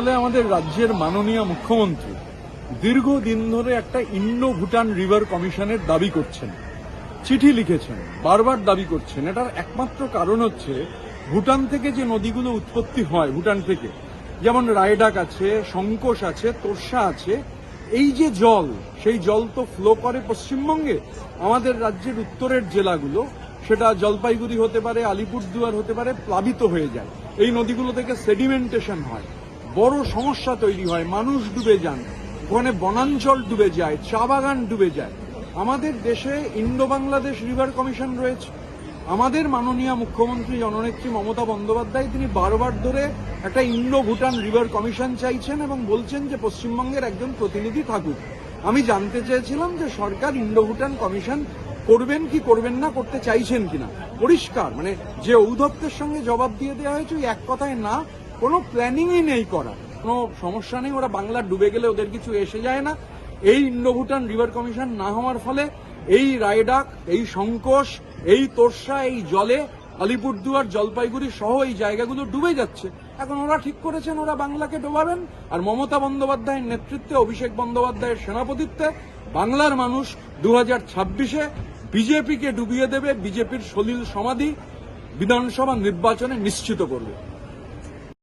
আসলে আমাদের রাজ্যের মাননীয় মুখ্যমন্ত্রী দীর্ঘদিন ধরে একটা ইন্ডো ভুটান রিভার কমিশনের দাবি করছেন। চিঠি লিখেছেন, বারবার দাবি করছেন। এটার একমাত্র কারণ হচ্ছে ভুটান থেকে যে নদীগুলো উৎপত্তি হয়, ভুটান থেকে, যেমন রায়ডাক আছে শঙ্কোষ আছে, তোরসা আছে, এই যে জল, সেই জল তো ফ্লো করে পশ্চিমবঙ্গে। আমাদের রাজ্যের উত্তরের জেলাগুলো, সেটা জলপাইগুড়ি হতে পারে, আলিপুরদুয়ার হতে পারে, প্লাবিত হয়ে যায়। এই নদীগুলো থেকে সেডিমেন্টেশন হয়। বড় সমস্যা তৈরি হয়, মানুষ ডুবে যান, ওখানে বনাঞ্চল ডুবে যায়, চা বাগান ডুবে যায়। আমাদের দেশে ইন্ডো বাংলাদেশ রিভার কমিশন রয়েছে। আমাদের মাননীয় মুখ্যমন্ত্রী জননেত্রী মমতা বন্দ্যোপাধ্যায়, তিনি বারবার ধরে একটা ইন্ডো ভুটান রিভার কমিশন চাইছেন এবং বলছেন যে পশ্চিমবঙ্গের একজন প্রতিনিধি থাকুক। আমি জানতে চেয়েছিলাম যে সরকার ইন্ডো ভুটান কমিশন করবেন কি করবেন না, করতে চাইছেন কিনা। পরিষ্কার মানে যে ঔধত্যের সঙ্গে জবাব দিয়ে দেওয়া হয়েছে এক কথায় না কোনো প্ল্যানিংই নেই করা কোনো সমস্যা নেই, ওরা বাংলা ডুবে গেলে ওদের কিছু এসে যায় না। এই ইন্ডো ভুটান রিভার কমিশন না হওয়ার ফলে এই রায়ডাক, এই সংকোষ এই তোরসা, এই জলে আলিপুরদুয়ার, জলপাইগুড়ি সহ এই জায়গাগুলো ডুবে যাচ্ছে। এখন ওরা ঠিক করেছেন, ওরা বাংলাকে ডোবাবেন। আর মমতা বন্দ্যোপাধ্যায়ের নেতৃত্বে, অভিষেক বন্দ্যোপাধ্যায়ের সেনাপতিত্বে বাংলার মানুষ দু হাজার ছাব্বিশে বিজেপিকে ডুবিয়ে দেবে, বিজেপির সলিল সমাধি বিধানসভা নির্বাচনে নিশ্চিত করবে।